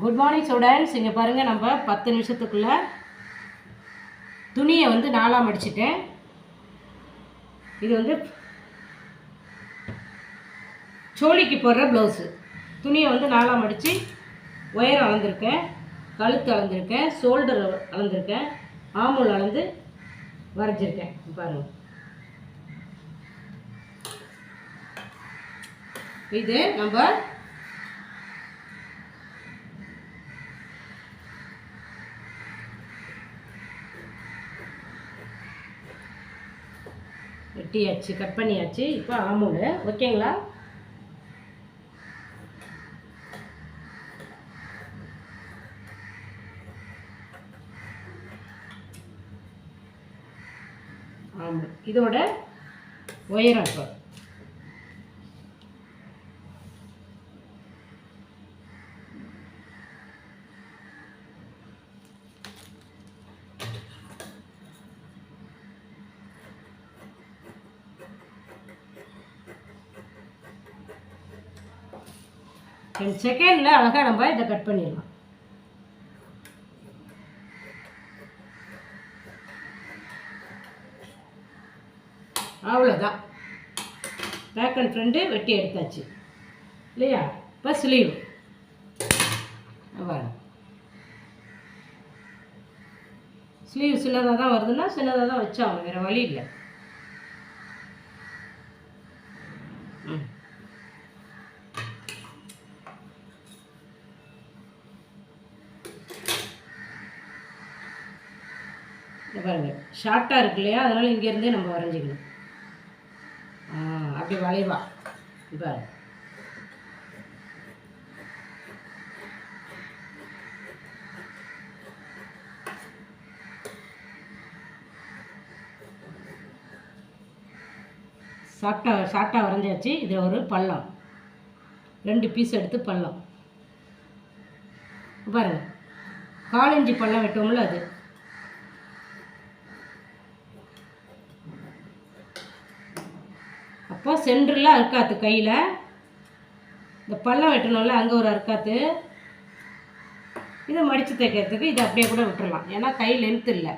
Good morning students இங்கே பாருங்கள் நம்ம பத்து நிமிஷத்துக்குள்ளே துணியை வந்து நாலாக மடிச்சிட்டேன் இது வந்து சோழிக்கு போடுற ப்ளவுஸு துணியை வந்து நாலாக மடித்து ஒயர் அளந்திருக்கேன் கழுத்து அளந்திருக்கேன் ஷோல்டர் அளந்திருக்கேன் ஆமூல் அளந்து வரைஞ்சிருக்கேன். பாருங்கள் இது நம்ம வெட்டியாச்சு கட் பண்ணியாச்சு. இப்போ ஆமூல் ஓகேங்களா? ஆமாம் இதோட உயரம் இப்போ. ரெண்டு செகண்டில் அழகாக நம்ம இதை கட் பண்ணிடலாம். அவ்வளோதான் பேக் அண்ட் ஃப்ரண்ட்டு வெட்டி எடுத்தாச்சு. இல்லையா? இப்போ ஸ்லீவ் அவ்வளோ ஸ்லீவ் சின்னதாக தான் வருதுன்னா சின்னதாக தான் வச்சாகணும் வேறு வழி இல்லை. பாருங்கள் பாருங்க. ஷார்ட்டாக இருக்கு இல்லையா? அதனால் இங்கேருந்தே நம்ம வரைஞ்சிக்கணும். அப்படி வளைவா. பாருங்கள் ஷார்ட்டாக ஷார்ட்டாக வரைஞ்சாச்சு. இதில் ஒரு பள்ளம். ரெண்டு பீஸ் எடுத்து பள்ளம். பாருங்கள் காலஞ்சி பள்ளம் வெட்டோம்ல அது. அப்போ சென்டரில் அறுக்காத்து கையில். இந்த பள்ளம் வெட்டணும்ல அங்கே ஒரு அறுக்காத்து இதை மடித்து தைக்கிறதுக்கு இதை அப்படியே கூட விட்டுடலாம் ஏன்னா கை லென்த் இல்லை.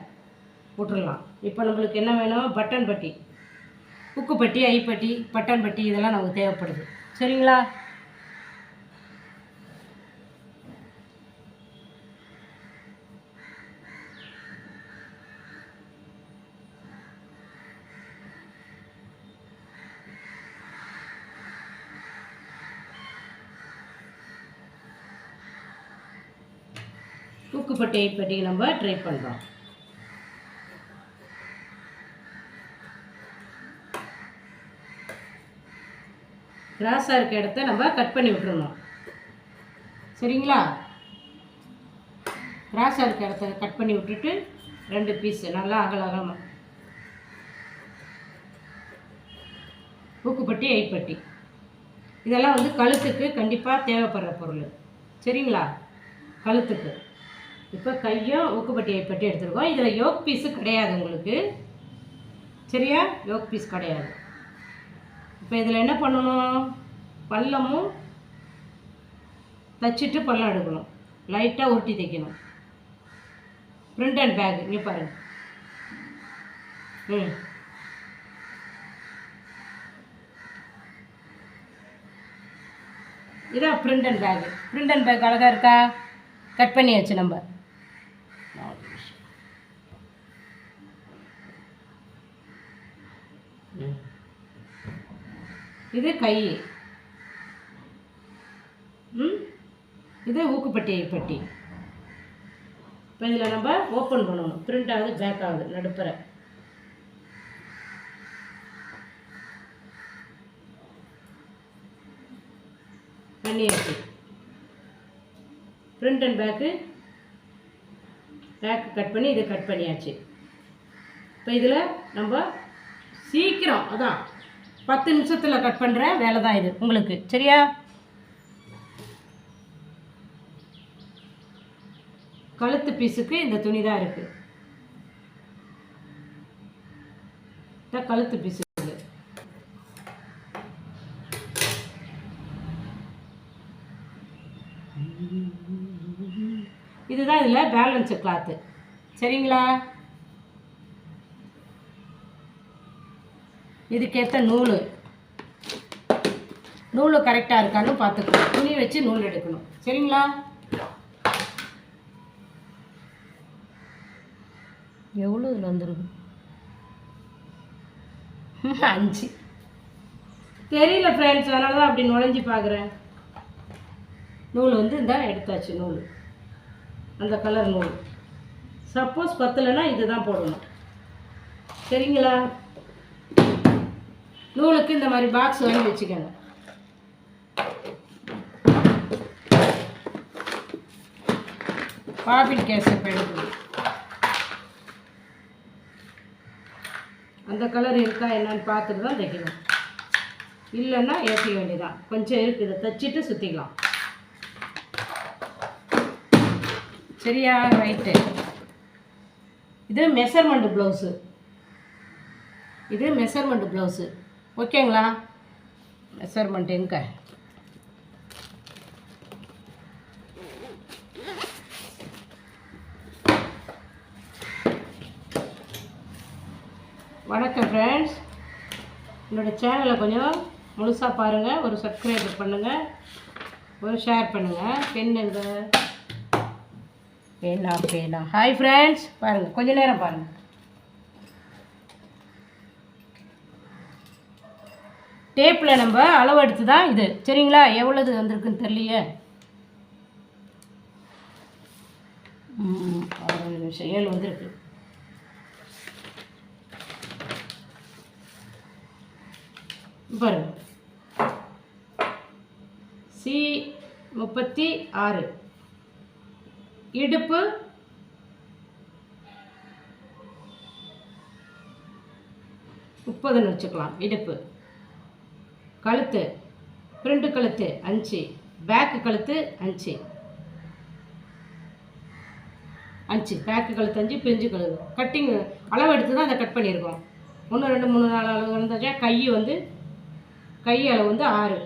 விட்டுறலாம். இப்போ நம்மளுக்கு என்ன வேணும்? பட்டன் பட்டி. உக்கு பட்டி ஐப்பட்டி பட்டன் பட்டி இதெல்லாம் நமக்கு தேவைப்படுது. சரிங்களா? தூக்குப்பட்டி ஐப்பட்டி நம்ம ட்ரை பண்ணுறோம் கிராஸாக இருக்க இடத்த நம்ம கட் பண்ணி விட்டுருணும் சரிங்களா? கிராஸாக இருக்க இடத்த கட் பண்ணி விட்டுட்டு ரெண்டு பீஸு நல்லா அகலகலமாக பூக்குப்பட்டி ஊக்குப்பட்டி ஐப்பட்டி. இதெல்லாம் வந்து கழுத்துக்கு கண்டிப்பாக தேவைப்படுற பொருள். சரிங்களா? கழுத்துக்கு. இப்போ கையும் ஊக்குப்பட்டியை ஐப்பட்டி எடுத்துருக்கோம். இதில் யோக் பீஸு கிடையாது உங்களுக்கு. சரியா? யோக் பீஸ் கிடையாது. இப்போ இதில் என்ன பண்ணணும்? பள்ளமும் தச்சுட்டு பள்ளம் எடுக்கணும். லைட்டாக உருட்டி தைக்கணும். பிரிண்ட் அண்ட் பேக் இங்கே பாருங்க. ம். இதான் print and back print and back அழகாக இருக்கா? கட் பண்ணியாச்சு நம்ம. இது கை. ம்? இது ஊக்குப்பட்டி பட்டி. இப்போ இதில் நம்ம ஓப்பன் பண்ணணும். பிரிண்ட் ஆகுது பேக் ஆகுது நடுப்புற. பண்ணியாச்சு. Print and back back cut பண்ணி இதை கட் பண்ணியாச்சு. இப்போ இதில் நம்ம சீக்கிரம். அதான். பத்து நிமிஷத்தில் கட் பண்ணுற வேலை தான் இது உங்களுக்கு. சரியா? கழுத்து பீஸுக்கு இந்த துணி தான் இருக்குது கழுத்து பீஸு இதுதான் இதில் பேலன்ஸு கிளாத்து சரிங்களா? இதுக்கேற்ற நூல். நூல் கரெக்டாக இருக்கான்னு பார்த்துக்கணும். துணி வச்சு நூல் எடுக்கணும். சரிங்களா? எவ்வளோ இதில் வந்துருக்கு அஞ்சு. தெரியல ஃப்ரெண்ட்ஸ் அதனால தான் அப்படி நுழைஞ்சி பார்க்குறேன். நூல் வந்து இந்த எடுத்தாச்சு நூல். அந்த கலர் நூல். சப்போஸ் பத்தலைன்னா இதுதான் போடணும். சரிங்களா? நூலுக்கு இந்த மாதிரி பாக்ஸ் வாங்கி வச்சுக்கோங்க. பாபின் கேசப் எடுக்கணும் அந்த கலர் இருக்கா என்னன்னு பார்த்துட்டு தான் தைக்கணும். இல்லைன்னா ஏற்றிக்க வேண்டியதான் கொஞ்சம் இருக்குது தைச்சிட்டு சுற்றிக்கலாம் சரியா? ரைட்டு இது மெஷர்மெண்ட் ப்ளவுஸு இது மெஷர்மெண்ட் ப்ளவுஸு ஓகேங்களா? மெஷர்மெண்ட் எங்கே? வணக்கம் ஃப்ரெண்ட்ஸ் என்னோடய சேனலை கொஞ்சம் முழுசாக பாருங்கள் ஒரு சப்ஸ்கிரைப் பண்ணுங்கள் ஒரு ஷேர் பண்ணுங்கள் பெண் எங்க? பேனா பேனா ஹாய் ஃப்ரெண்ட்ஸ் பாருங்கள் கொஞ்சம் நேரம் பாருங்கள் டேப்பில் நம்ம அளவு எடுத்து தான் இது. சரிங்களா? எவ்வளோது வந்திருக்குன்னு தெரியலையே? ம், நிமிஷம். ஏழு வந்திருக்கு. பாருங்க. சி முப்பத்தி ஆறு. இடுப்பு முப்பதுன்னு வச்சுக்கலாம். இடுப்பு. கழுத்து ஃப்ரண்ட் கழுத்து அஞ்சு பேக்கு கழுத்து அஞ்சு. அஞ்சு பேக்கு கழுத்து அஞ்சு பிரிஞ்சு கழுது கட்டிங் அளவு எடுத்து தான் அதை கட் பண்ணியிருக்கோம். ஒன்று ரெண்டு மூணு நாலு அளவு இருந்தாச்சா கை வந்து கை அளவு வந்து ஆறு.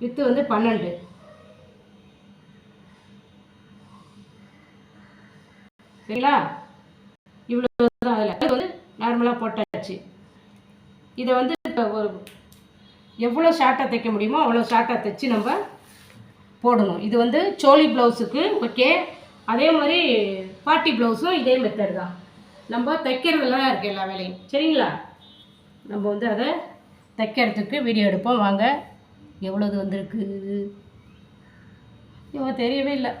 வித்து வந்து பன்னெண்டு. சரிங்களா? இவ்வளோ தான் அதில் வந்து நார்மலாக போட்டாச்சு. இதை வந்து எவ்வளோ ஷார்ட்டாக தைக்க முடியுமோ அவ்வளோ ஷார்ட்டாக தைச்சு நம்ம போடணும். இது வந்து சோலி ப்ளவுஸுக்கு ஓகே அதே மாதிரி பார்ட்டி ப்ளவுஸும் இதே மெத்தட் தான். நம்ம தைக்கிறதுல தான் இருக்குது எல்லா வேலையும். சரிங்களா? நம்ம வந்து அதை தைக்கிறதுக்கு வீடியோ எடுப்போம். வாங்க. எவ்வளோது வந்திருக்கு? இவங்க தெரியவே இல்லை.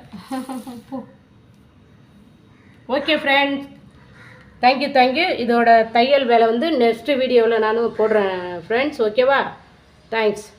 ஓகே ஃப்ரெண்ட்ஸ் தேங்க்யூ தேங்க்யூ இதோட தையல் வேலை வந்து நெக்ஸ்ட் வீடியோவில் நானும் போடுறேன் ஃப்ரெண்ட்ஸ் ஓகேவா Thanks.